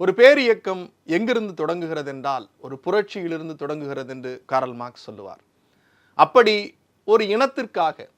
ஒரு பேரியக்கம் எங்கிருந்து தொடங்குகிறது என்றால் ஒரு புரட்சியிலிருந்து தொடங்குகிறது என்று காரல் மார்க்ஸ் சொல்லுவார். அப்படி ஒரு இனத்திற்காக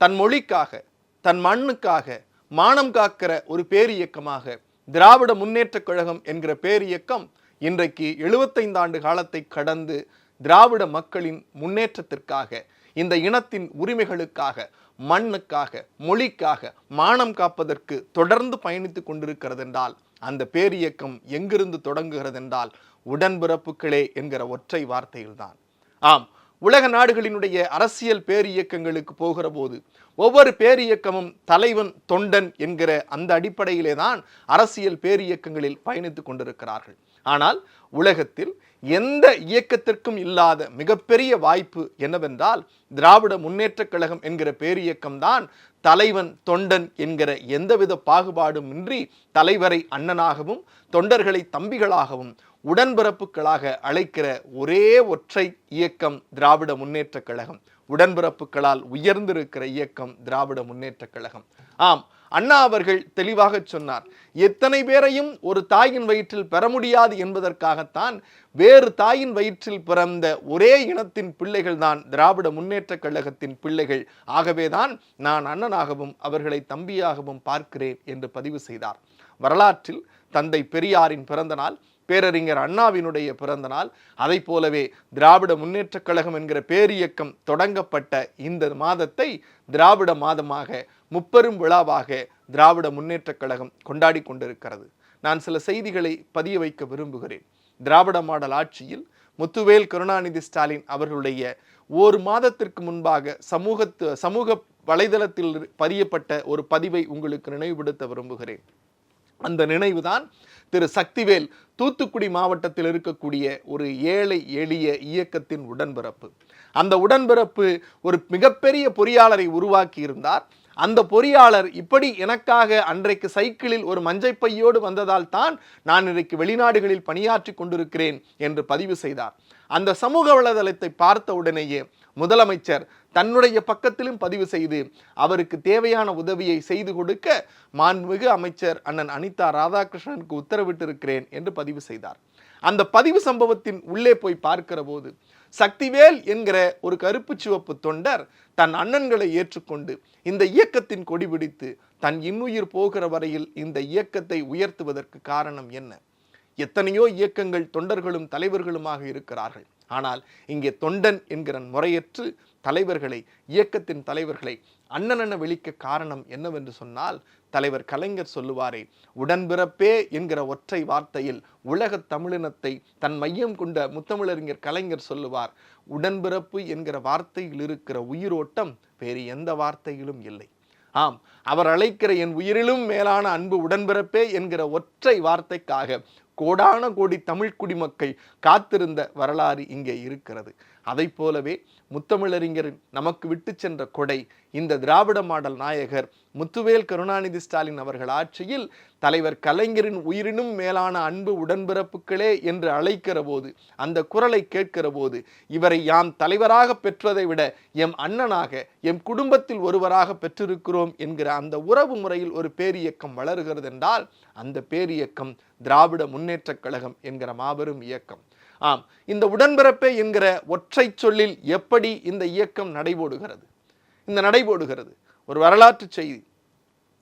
தன் மொழிக்காக தன் மண்ணுக்காக மானம் காக்கிற ஒரு பேரியக்கமாக திராவிட முன்னேற்றக் கழகம் என்கிற பேரியக்கம் இன்றைக்கு 75 ஆண்டு காலத்தை கடந்து திராவிட மக்களின் முன்னேற்றத்திற்காக இந்த இனத்தின் உரிமைகளுக்காக மண்ணுக்காக மொழிக்காக மானம் காப்பதற்கு தொடர்ந்து பயணித்து கொண்டிருக்கிறது என்றால் அந்த பேரியக்கம் எங்கிருந்து தொடங்குகிறது என்றால் உடன்பிறப்புகளே என்கிற ஒற்றை வார்த்தையில்தான். ஆம் உலக நாடுகளினுடைய அரசியல் பேரியக்கங்களுக்கு போகிற போது ஒவ்வொரு பேரியக்கமும் தலைவன் தொண்டன் என்கிற அந்த அடிப்படையிலே தான் அரசியல் பேரியக்கங்களில் பயணித்துக் கொண்டிருக்கிறார்கள். ஆனால் உலகத்தில் எந்த இயக்கத்திற்கும் இல்லாத மிகப்பெரிய வாய்ப்பு என்னவென்றால் திராவிட முன்னேற்றக் கழகம் என்கிற பேரியக்கம் தான் தலைவன் தொண்டன் என்கிற எந்தவித பாகுபாடும் இன்றி தலைவரை அண்ணனாகவும் தொண்டர்களை தம்பிகளாகவும் உடன்பிறப்புகளாக அழைக்கிற ஒரே ஒற்றை இயக்கம் திராவிட முன்னேற்றக் கழகம். உடன்பிறப்புகளால் உயர்ந்திருக்கிற இயக்கம் திராவிட முன்னேற்றக் கழகம். ஆம் அண்ணா அவர்கள் தெளிவாக சொன்னார் எத்தனை பேரையும் ஒரு தாயின் வயிற்றில் பெற முடியாது என்பதற்காகத்தான் வேறு தாயின் வயிற்றில் பிறந்த ஒரே இனத்தின் பிள்ளைகள் தான் திராவிட முன்னேற்றக் கழகத்தின் பிள்ளைகள். ஆகவேதான் நான் அண்ணனாகவும் அவர்களை தம்பியாகவும் பார்க்கிறேன் என்று பதிவு செய்தார். வரலாற்றில் தந்தை பெரியாரின் பிறந்த நாள் பேரறிஞர் அண்ணாவினுடைய பிறந்த நாள் அதை போலவே திராவிட முன்னேற்றக் கழகம் என்கிற பேரியக்கம் தொடங்கப்பட்ட இந்த மாதத்தை திராவிட மாதமாக முப்பெரும் விழாவாக திராவிட முன்னேற்றக் கழகம் கொண்டாடி கொண்டிருக்கிறது. நான் சில செய்திகளை பதிய வைக்க விரும்புகிறேன். திராவிட மாடல் ஆட்சியில் முத்துவேல் கருணாநிதி ஸ்டாலின் அவர்களுடைய ஒரு மாதத்திற்கு முன்பாக சமூகத்து சமூக வலைதளத்தில் பதியப்பட்ட ஒரு பதிவை உங்களுக்கு நினைவுபடுத்த விரும்புகிறேன். அந்த நினைவுதான் திரு சக்திவேல் தூத்துக்குடி மாவட்டத்தில் இருக்கக்கூடிய ஒரு ஏழை எளிய இயக்கத்தின் உடன்பிறப்பு. அந்த உடன்பிறப்பு ஒரு மிகப்பெரிய பொறியாளரை உருவாக்கி இருந்தார். அந்த பொறியாளர் இப்படி எனக்காக அன்றைக்கு சைக்கிளில் ஒரு மஞ்சள் பையோடு வந்ததால் தான் நான் இன்றைக்கு வெளிநாடுகளில் பணியாற்றி கொண்டிருக்கிறேன் என்று பதிவு செய்தார். அந்த சமூக வலைதளத்தை பார்த்த உடனேயே முதலமைச்சர் தன்னுடைய பக்கத்திலும் பதிவு செய்து அவருக்கு தேவையான உதவியை செய்து கொடுக்க மாண்புமிகு அமைச்சர் அண்ணன் அனிதா ராதாகிருஷ்ணனுக்கு உத்தரவிட்டிருக்கிறேன் என்று பதிவு செய்தார். அந்த பதிவு சம்பவத்தின் உள்ளே போய் பார்க்கிற போது சக்திவேல் என்கிற ஒரு கருப்பு சிவப்பு தொண்டர் தன் அண்ணன்களை ஏற்றுக்கொண்டு இந்த இயக்கத்தின் கொடி பிடித்து தன் இன்னுயிர் போகிற வரையில் இந்த இயக்கத்தை உயர்த்துவதற்கு காரணம் என்ன? எத்தனையோ இயக்கங்கள் தொண்டர்களும் தலைவர்களுமாக இருக்கிறார்கள். ஆனால் இங்கே தொண்டன் என்கிற முறையற்று தலைவர்களை இயக்கத்தின் தலைவர்களை அண்ணனென வெளிக்க காரணம் என்னவென்று சொன்னால் தலைவர் கலைஞர் சொல்லுவாரே உடன்பிறப்பே என்கிற ஒற்றை வார்த்தையில் உலகத் தமிழினத்தை தன் மையம் கொண்ட முத்தமிழறிஞர் கலைஞர் சொல்லுவார். உடன்பிறப்பு என்கிற வார்த்தையில் இருக்கிற உயிரோட்டம் வேறு எந்த வார்த்தையிலும் இல்லை. ஆம் அவர் அழைக்கிற என் உயிரிலும் மேலான அன்பு உடன்பிறப்பே என்கிற ஒற்றை வார்த்தைக்காக கோடான கோடி தமிழ் குடிமக்கள் காத்திருந்த வரலாறு இங்கே இருக்கிறது. அதைப் போலவே முத்தமிழறிஞரின் நமக்கு விட்டு சென்ற கொடை இந்த திராவிட மாடல் நாயகர் முத்துவேல் கருணாநிதி ஸ்டாலின் அவர்கள் ஆட்சியில் தலைவர் கலைஞரின் உயிரினும் மேலான அன்பு உடன்பிறப்புகளே என்று அழைக்கிற போது அந்த குரலை கேட்கிற போது இவரை யாம் தலைவராக பெற்றதை விட எம் அண்ணனாக எம் குடும்பத்தில் ஒருவராக பெற்றிருக்கிறோம் என்கிற அந்த உறவு முறையில் ஒரு பேரியக்கம் வளருகிறது என்றால் அந்த பேரியக்கம் திராவிட முன்னேற்றக் கழகம் என்கிற மாபெரும் இயக்கம். ஆம் இந்த உடன்பிறப்பே என்கிற ஒற்றை சொல்லில் எப்படி இந்த இயக்கம் நடைபோடுகிறது? இந்த நடைபோடுகிறது. ஒரு வரலாற்று செய்தி.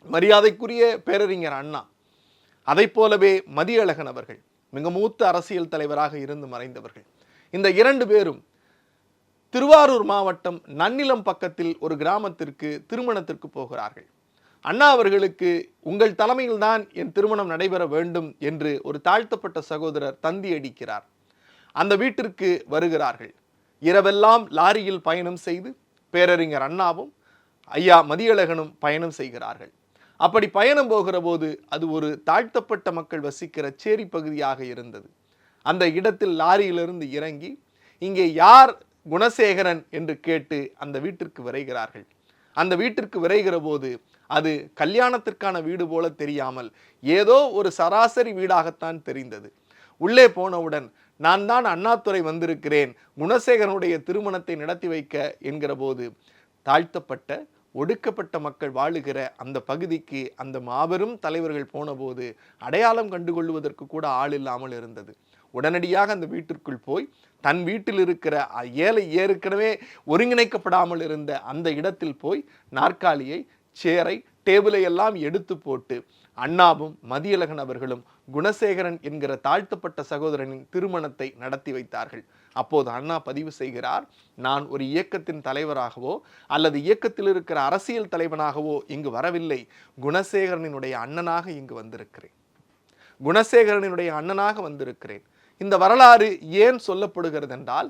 மரியாதைக்குரிய பேரறிஞர் அண்ணா அதைப் போலவே மதியழகன் அவர்கள் மிக மூத்த அரசியல் தலைவராக இருந்து மறைந்தவர்கள். இந்த இரண்டு பேரும் திருவாரூர் மாவட்டம் நன்னிலம் பக்கத்தில் ஒரு கிராமத்திற்கு திருமணத்திற்கு போகிறார்கள். அண்ணா அவர்களுக்கு உங்கள் தலைமையில்தான் என் திருமணம் நடைபெற வேண்டும் என்று ஒரு தாழ்த்தப்பட்ட சகோதரர் தந்தி அடிக்கிறார். அந்த வீட்டிற்கு வருகிறார்கள். இரவெல்லாம் லாரியில் பயணம் செய்து பேரறிஞர் அண்ணாவும் ஐயா மதியழகனும் பயணம் செய்கிறார்கள். அப்படி பயணம் போகிற போது அது ஒரு தாழ்த்தப்பட்ட மக்கள் வசிக்கிற சேரி பகுதியாக இருந்தது. அந்த இடத்தில் லாரியிலிருந்து இறங்கி இங்கே யார் குணசேகரன்? என்று கேட்டு அந்த வீட்டிற்கு விரைகிறார்கள். அந்த வீட்டிற்கு விரைகிற போது அது கல்யாணத்திற்கான வீடு போல தெரியாமல் ஏதோ ஒரு சராசரி வீடாகத்தான் தெரிந்தது. உள்ளே போனவுடன் நான் தான் அண்ணாதுரை வந்திருக்கிறேன். குணசேகரனுடைய திருமணத்தை நடத்தி வைக்க என்கிற போது தாழ்த்தப்பட்ட ஒடுக்கப்பட்ட மக்கள் வாழுகிற அந்த பகுதிக்கு அந்த மாபெரும் தலைவர்கள் போனபோது அடையாளம் கண்டுகொள்வதற்கு கூட ஆள் இல்லாமல் இருந்தது. உடனடியாக அந்த வீட்டிற்குள் போய் தன் வீட்டில் இருக்கிற ஏழை ஏற்கனவே ஒருங்கிணைக்கப்படாமல் இருந்த அந்த இடத்தில் போய் நாற்காலியை சேரை டேபிளை எல்லாம் எடுத்து போட்டு அண்ணாவும் மதியழகன் அவர்களும் குணசேகரன் என்கிற தாழ்த்தப்பட்ட சகோதரனின் திருமணத்தை நடத்தி வைத்தார்கள். அப்போது அண்ணா பதிவு செய்கிறார் நான் ஒரு இயக்கத்தின் தலைவராகவோ அல்லது இயக்கத்தில் இருக்கிற அரசியல் தலைவனாகவோ இங்கு வரவில்லை. குணசேகரனினுடைய அண்ணனாக இங்கு வந்திருக்கிறேன். குணசேகரனினுடைய அண்ணனாக வந்திருக்கிறேன். இந்த வரலாறு ஏன் சொல்லப்படுகிறது என்றால்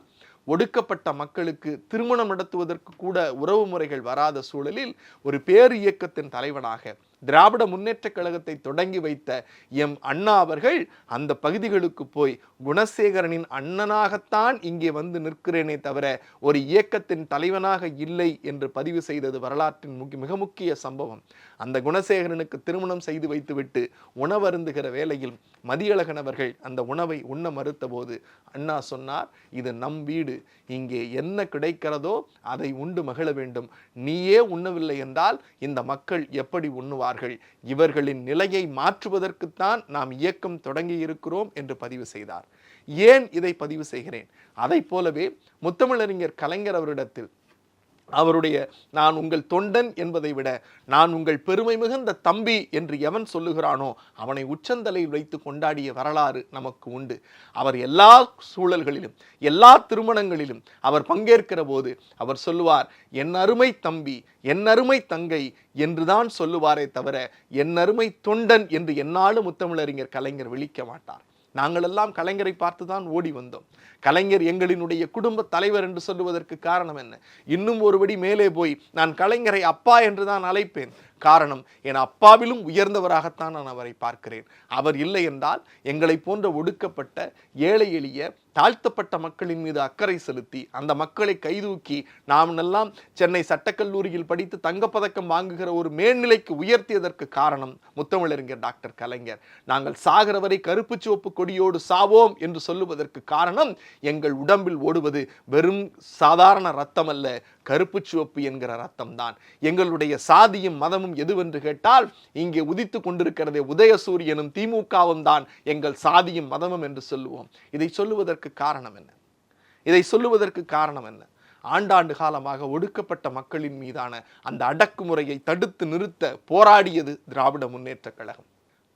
ஒடுக்கப்பட்ட மக்களுக்கு திருமணம் நடத்துவதற்கு கூட உறவு முறைகள் வராத சூழலில் ஒரு பேர் இயக்கத்தின் தலைவனாக திராவிட முன்னேற்றக் கழகத்தை தொடங்கி வைத்த எம் அண்ணா அவர்கள் அந்த பகுதிகளுக்கு போய் குணசேகரனின் அண்ணனாகத்தான் இங்கே வந்து நிற்கிறேனே தவிர ஒரு இயக்கத்தின் தலைவனாக இல்லை என்று பதிவு செய்தது வரலாற்றின் முக்கிய மிக முக்கிய சம்பவம். அந்த குணசேகரனுக்கு திருமணம் செய்து வைத்துவிட்டு உணவருந்துகிற வேளையில் மதியழகன் அவர்கள் அந்த உணவை உண்ண மறுத்தபோது அண்ணா சொன்னார் இது நம் வீடு. இங்கே என்ன கிடைக்கிறதோ அதை உண்டு மகிழ வேண்டும். நீயே உண்ணவில்லை என்றால் இந்த மக்கள் எப்படி இருக்கிறார்கள் இவர்களின் நிலையை மாற்றுவதற்குத்தான் நாம் இயக்கம் தொடங்கி இருக்கிறோம் என்று பதிவு செய்தார். ஏன் இதை பதிவு செய்கிறேன்? அதை போலவே முத்தமிழறிஞர் கலைஞர் அவரிடத்தில் அவருடைய நான் உங்கள் தொண்டன் என்பதை விட நான் உங்கள் பெருமை மிகுந்த தம்பி என்று எவன் சொல்லுகிறானோ அவனை உச்சந்தலையில் வைத்து கொண்டாடிய வரலாறு நமக்கு உண்டு. அவர் எல்லா சூழல்களிலும் எல்லா திருமணங்களிலும் அவர் பங்கேற்கிற போது அவர் சொல்லுவார் என் அருமை தம்பி என் அருமை தங்கை என்றுதான் சொல்லுவாரே தவிர என் அருமை தொண்டன் என்று என்னாலும் முத்தமிழறிஞர் கலைஞர் விழிக்க மாட்டார். நாங்களெல்லாம் கலைஞரை பார்த்து தான் ஓடி வந்தோம். கலைஞர் எங்களினுடைய குடும்ப தலைவர் என்று சொல்லுவதற்கு காரணம் என்ன? இன்னும் ஒருபடி மேலே போய் நான் கலைஞரை அப்பா என்று தான் அழைப்பேன். காரணம் என் அப்பாவிலும் உயர்ந்தவராகத்தான் நான் அவரை பார்க்கிறேன். அவர் இல்லை என்றால் எங்களை போன்ற ஒடுக்கப்பட்ட ஏழை எளிய தாழ்த்தப்பட்ட மக்களின் மீது அக்கறை செலுத்தி அந்த மக்களை கைதூக்கி நாம் எல்லாம் சென்னை சட்டக்கல்லூரியில் படித்து தங்கப்பதக்கம் வாங்குகிற ஒரு மேல்நிலைக்கு உயர்த்தியதற்கு காரணம் முத்தமிழறிஞர் டாக்டர் கலைஞர். நாங்கள் சாகிற வரை கருப்பு சிவப்பு கொடியோடு சாவோம் என்று சொல்லுவதற்கு காரணம் எங்கள் உடம்பில் ஓடுவது வெறும் சாதாரண ரத்தம் அல்ல கருப்பு சிவப்பு என்கிற ரத்தம் தான் எங்களுடைய சாதியும் மதமும் எதுவென்று கேட்டால் இங்கே உதித்து கொண்டிருக்கிறதே உதயசூரியனும் திமுகவும் தான் எங்கள் சாதியும் மதமும் என்று சொல்லுவோம். இதை சொல்லுவதற்கு காரணம் என்ன? இதை சொல்லுவதற்கு காரணம் என்ன? ஆண்டாண்டு காலமாக ஒடுக்கப்பட்ட மக்களின் மீதான அந்த அடக்குமுறையை தடுத்து நிறுத்த போராடியது திராவிட முன்னேற்றக் கழகம்.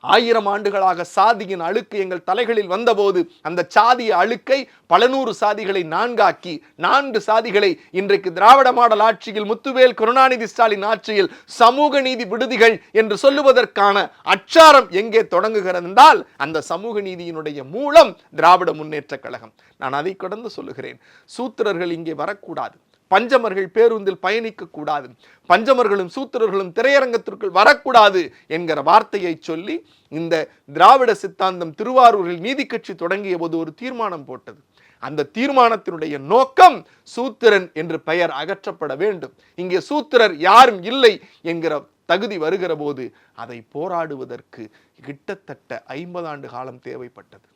ஆயிரம் ஆண்டுகளாக சாதியின் அழுக்கு எங்கள் தலைகளில் வந்தபோது அந்த சாதிய அழுக்கை பல நூறு சாதிகளை நான்காக்கி நான்கு சாதிகளை இன்றைக்கு திராவிட மாடல் ஆட்சியில் முத்துவேல் கருணாநிதி ஸ்டாலின் ஆட்சியில் சமூக நீதி விடுதிகள் என்று சொல்லுவதற்கான அச்சாரம் எங்கே தொடங்குகிறது என்றால் அந்த சமூக நீதியினுடைய மூலம் திராவிட முன்னேற்ற கழகம். நான் அதை கடந்து சொல்லுகிறேன். சூத்திரர்கள் இங்கே வரக்கூடாது. பஞ்சமர்கள் பேருந்தில் பயணிக்க கூடாது பஞ்சமர்களும் சூத்திரர்களும் திரையரங்கத்திற்குள் வரக்கூடாது என்கிற வார்த்தையை சொல்லி இந்த திராவிட சித்தாந்தம் திருவாரூரில் நீதி கட்சி தொடங்கிய போது ஒரு தீர்மானம் போட்டது. அந்த தீர்மானத்தினுடைய நோக்கம் சூத்திரன் என்று பெயர் அகற்றப்பட வேண்டும். இங்கே சூத்திரர் யாரும் இல்லை என்கிற தகுதி வருகிற போது அதை போராடுவதற்கு கிட்டத்தட்ட ஐம்பது ஆண்டு காலம் தேவைப்பட்டது.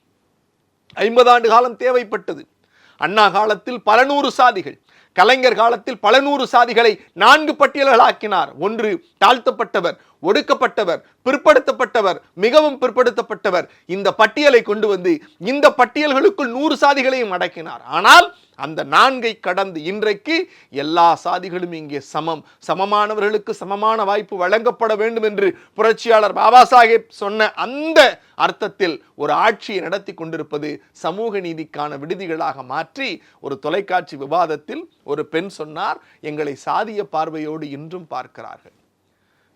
ஐம்பது ஆண்டு காலம் தேவைப்பட்டது. அண்ணா காலத்தில் பல நூறு சாதிகள் கலைஞர் காலத்தில் பல நூறு சாதிகளை நான்கு பட்டியல்களாக்கினார். ஒன்று தாழ்த்தப்பட்டவர் ஒடுக்கப்பட்டவர் பிற்படுத்தப்பட்டவர் மிகவும் பிற்படுத்தப்பட்டவர். இந்த பட்டியலை கொண்டு வந்து இந்த பட்டியல்களுக்குள் நூறு சாதிகளையும் அடக்கினார். ஆனால் அந்த நான்கை கடந்து இன்றைக்கு எல்லா சாதிகளும் இங்கே சமம். சமமானவர்களுக்கு சமமான வாய்ப்பு வழங்கப்பட வேண்டும் என்று புரட்சியாளர் பாபா சாஹேப் சொன்ன அந்த அர்த்தத்தில் ஒரு ஆட்சியை நடத்தி கொண்டிருப்பது சமூக நீதிக்கான விடுதிகளாக மாற்றி ஒரு தொலைக்காட்சி விவாதத்தில் ஒரு பெண் சொன்னார் எங்களை சாதிய பார்வையோடு இன்றும் பார்க்கிறார்கள்.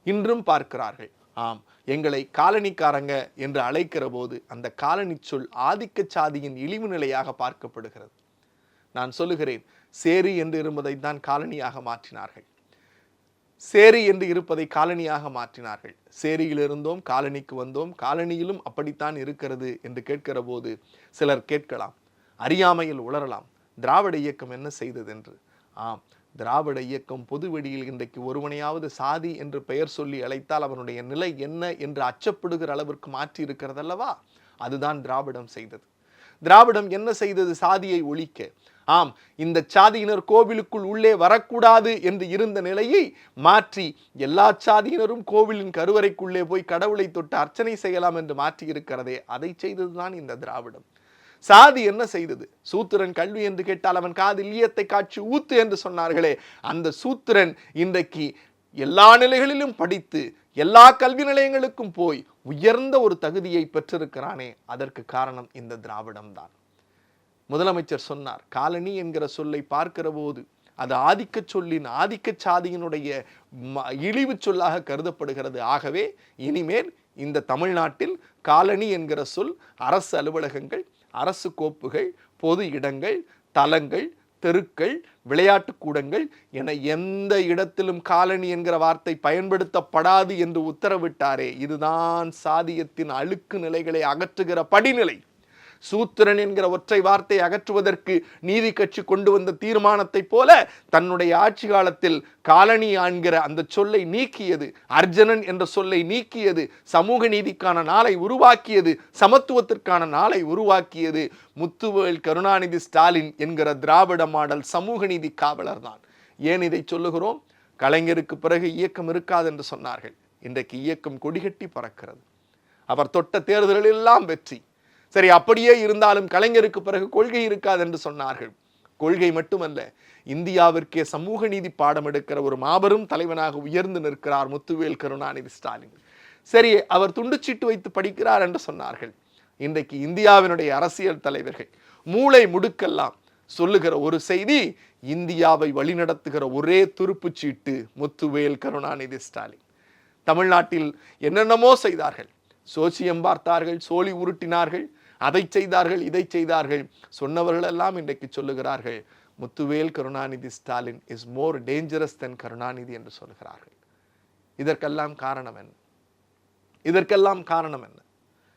இன்றும் பார்க்கிறார்கள். ஆம் எங்களை காலனிக்காரங்க என்று அழைக்கிற போது அந்த காலனி சொல் ஆதிக்க சாதியின் இழிவு நிலையாக பார்க்கப்படுகிறது. நான் சொல்லுகிறேன் சேரி என்று இருப்பதை தான் காலனியாக மாற்றினார்கள். சேரி என்று இருப்பதை காலனியாக மாற்றினார்கள். சேரியில் இருந்தோம் காலனிக்கு வந்தோம் காலனியிலும் அப்படித்தான் இருக்கிறது என்று கேட்கிற போது சிலர் கேட்கலாம் அறியாமையில் உளரலாம் திராவிட இயக்கம் என்ன செய்தது என்று ஆம் திராவிட இயக்கம் பொதுவெளியில் இன்றைக்கு ஒருவனையாவது சாதி என்று பெயர் சொல்லி அழைத்தால் அவனுடைய நிலை என்ன என்று அச்சப்படுகிற அளவிற்கு மாற்றி இருக்கிறது அல்லவா அதுதான் திராவிடம் செய்தது. திராவிடம் என்ன செய்தது? சாதியை ஒழிக்க. ஆம் இந்த சாதியினர் கோவிலுக்குள் உள்ளே வரக்கூடாது என்று இருந்த நிலையை மாற்றி எல்லா சாதியினரும் கோவிலின் கருவறைக்குள்ளே போய் கடவுளை தொட்டு அர்ச்சனை செய்யலாம் என்று மாற்றி இருக்கிறதே அதை செய்ததுதான் இந்த திராவிடம். சாதி என்ன செய்தது? சூத்திரன் கல்வி என்று கேட்டால் அவன் காதில் ஈயத்தை காட்சி ஊத்து என்று சொன்னார்களே. அந்த சூத்திரன் இன்றைக்கு எல்லா நிலைகளிலும் படித்து எல்லா கல்வி நிலையங்களுக்கும் போய் உயர்ந்த ஒரு தகுதியை பெற்றிருக்கிறானே. அதற்கு காரணம் இந்த திராவிடம் தான் முதலமைச்சர் சொன்னார் காலனி என்கிற சொல்லை பார்க்கிற போது அது ஆதிக்க சொல்லின் ஆதிக்க சாதியினுடைய ம- இழிவு சொல்லாக கருதப்படுகிறது. ஆகவே இனிமேல் இந்த தமிழ்நாட்டில் காலனி என்கிற சொல் அரசு அலுவலகங்கள் அரசு கோப்புகள் பொது இடங்கள் தலங்கள் தெருக்கள் விளையாட்டு கூடங்கள் என எந்த இடத்திலும் காலனி என்கிற வார்த்தை பயன்படுத்தப்படாது என்று உத்தரவிட்டாரே. இதுதான் சாதியத்தின் அழுக்கு நிலைகளை அகற்றுகிற படிநிலை. சூத்திரன் என்கிற ஒற்றை வார்த்தை அகற்றுவதற்கு நீதி கட்சி கொண்டு வந்த தீர்மானத்தைப் போல தன்னுடைய ஆட்சி காலத்தில் காலனி என்கிற அந்த சொல்லை நீக்கியது அர்ஜுனன் என்ற சொல்லை நீக்கியது சமூக நீதிக்கான நாளை உருவாக்கியது சமத்துவத்திற்கான நாளை உருவாக்கியது முத்துவேல் கருணாநிதி ஸ்டாலின் என்கிற திராவிட மாடல் சமூக நீதி காவலர் தான். ஏன் இதை சொல்லுகிறோம்? கலைஞருக்கு பிறகு இயக்கம் இருக்காது என்று சொன்னார்கள். இன்றைக்கு இயக்கம் கொடிகட்டி பறக்கிறது. அவர் தொட்ட தேர்தலில் எல்லாம் வெற்றி. சரி அப்படியே இருந்தாலும் கலைஞருக்கு பிறகு கொள்கை இருக்காது என்று சொன்னார்கள். கொள்கை மட்டுமல்ல இந்தியாவிற்கே சமூக நீதி பாடம் எடுக்கிற ஒரு மாபெரும் தலைவனாக உயர்ந்து நிற்கிறார் முத்துவேல் கருணாநிதி ஸ்டாலின். சரி அவர் துண்டுச்சீட்டு வைத்து படிக்கிறார் என்று சொன்னார்கள். இன்றைக்கு இந்தியாவினுடைய அரசியல் தலைவர்கள் மூளை முடுக்கெல்லாம் சொல்லுகிற ஒரு செய்தி இந்தியாவை வழிநடத்துகிற ஒரே துருப்புச் சீட்டு முத்துவேல் கருணாநிதி ஸ்டாலின். தமிழ்நாட்டில் என்னென்னமோ செய்தார்கள். சோசியம் பார்த்தார்கள் சோழி உருட்டினார்கள் அதை செய்தார்கள் இதை செய்தார்கள். சொன்னவர்களெல்லாம் இன்றைக்கு சொல்லுகிறார்கள் Muthuvel Karunanidhi Stalin is more dangerous then Karunanidhi என்று சொல்கிறார்கள் இதற்கெல்லாம் காரணம் என்ன? இதற்கெல்லாம் காரணம் என்ன?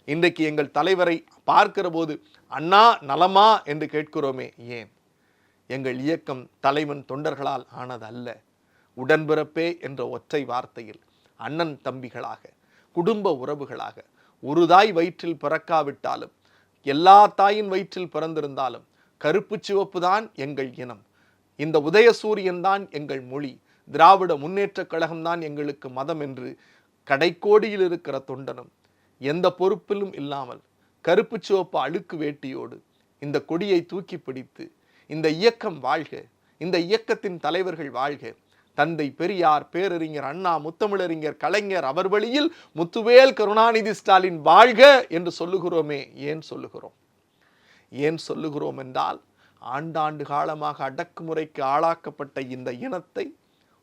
இன்றைக்கு எங்கள் தலைவரை பார்க்கிற போது அண்ணா நலமா? என்று கேட்கிறோமே ஏன்? எங்கள் இயக்கம் தலைவன் தொண்டர்களால் ஆனதல்ல. உடன்பிறப்பே என்ற ஒற்றை வார்த்தையில் அண்ணன் தம்பிகளாக குடும்ப உறவுகளாக ஒரு தாய் வயிற்றில் பிறக்காவிட்டாலும் எல்லா தாயின் வயிற்றில் பிறந்திருந்தாலும் கருப்பு சிவப்பு தான் எங்கள் இனம். இந்த உதய சூரியன் தான் எங்கள் மொழி. திராவிட முன்னேற்றக் கழகம்தான் எங்களுக்கு மதம் என்று கடைக்கோடியில் இருக்கிற தொண்டனும் எந்த பொறுப்பிலும் இல்லாமல் கருப்பு சிவப்பு அழுக்கு வேட்டியோடு இந்த கொடியை தூக்கி பிடித்து இந்த இயக்கம் வாழ்க இந்த இயக்கத்தின் தலைவர்கள் வாழ்க தந்தை பெரியார் பேரறிஞர் அண்ணா முத்தமிழறிஞர் கலைஞர் அவர் வழியில் முத்துவேல் கருணாநிதி ஸ்டாலின் வாழ்க என்று சொல்லுகிறோமே. ஏன் சொல்லுகிறோம்? ஏன் சொல்லுகிறோம் என்றால் ஆண்டாண்டு காலமாக அடக்குமுறைக்கு ஆளாக்கப்பட்ட இந்த இனத்தை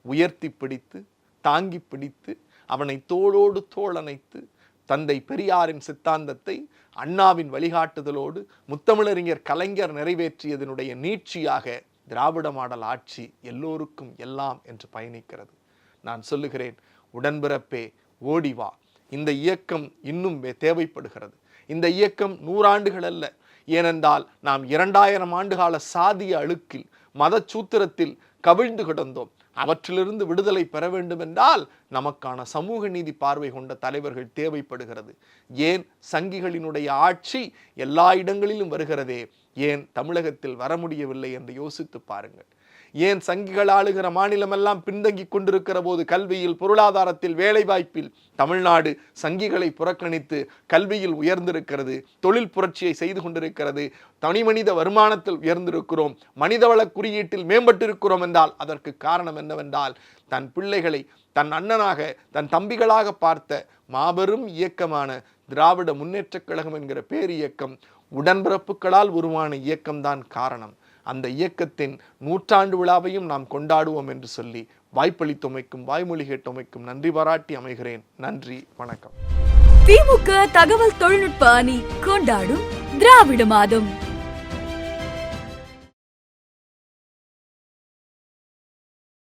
உயர்த்தி பிடித்து தாங்கி பிடித்து அவனை தோளோடு தோளணைத்து தந்தை பெரியாரின் சித்தாந்தத்தை அண்ணாவின் வழிகாட்டுதலோடு முத்தமிழறிஞர் கலைஞர் நிறைவேற்றியதனுடைய நீட்சியாக திராவிட மாடல் ஆட்சி எல்லோருக்கும் எல்லாம் என்று பயணிக்கிறது. நான் சொல்லுகிறேன் உடன்பிறப்பே ஓடி வா. இந்த இயக்கம் இன்னும் தேவைப்படுகிறது. இந்த இயக்கம் நூறாண்டுகள் அல்ல. ஏனென்றால் நாம் இரண்டாயிரம் ஆண்டுகால சாதிய அழுக்கில் மதச்சூத்திரத்தில் கவிழ்ந்து கிடந்தோம். அவற்றிலிருந்து விடுதலை பெற வேண்டும் என்றால் நமக்கான சமூக நீதி பார்வை கொண்ட தலைவர்கள் தேவைப்படுகிறது. ஏன்? சங்கிகளினுடைய ஆட்சி எல்லா இடங்களிலும் வருகிறதே. ஏன் தமிழகத்தில் வர முடியவில்லை என்று யோசித்து பாருங்கள். ஏன் சங்கிகள் ஆளுகிற மாநிலமெல்லாம் பின்தங்கி கொண்டிருக்கிற போது கல்வியில் பொருளாதாரத்தில் வேலைவாய்ப்பில் தமிழ்நாடு சங்கிகளை புறக்கணித்து கல்வியில் உயர்ந்திருக்கிறது தொழில் புரட்சியை செய்து கொண்டிருக்கிறது தனி மனித வருமானத்தில் உயர்ந்திருக்கிறோம் மனிதவள குறியீட்டில் மேம்பட்டிருக்கிறோம் என்றால் அதற்கு காரணம் என்னவென்றால் தன் பிள்ளைகளை தன் அண்ணனாக தன் தம்பிகளாக பார்த்த மாபெரும் இயக்கமான திராவிட முன்னேற்றக் கழகம் என்கிற பேரியக்கம் உடன்பிறப்புகளால் உருவான இயக்கம்தான் காரணம். அந்த இயக்கத்தின் நூற்றாண்டு விழாவையும் நாம் கொண்டாடுவோம் என்று சொல்லி வாய்ப்பளித்தமைக்கும் வாய்மொழி கேட்டமைக்கும் நன்றி பாராட்டி அமைகிறேன். நன்றி வணக்கம். திமுக தகவல் தொழில்நுட்ப அணி கொண்டாடும் திராவிட மாதம்.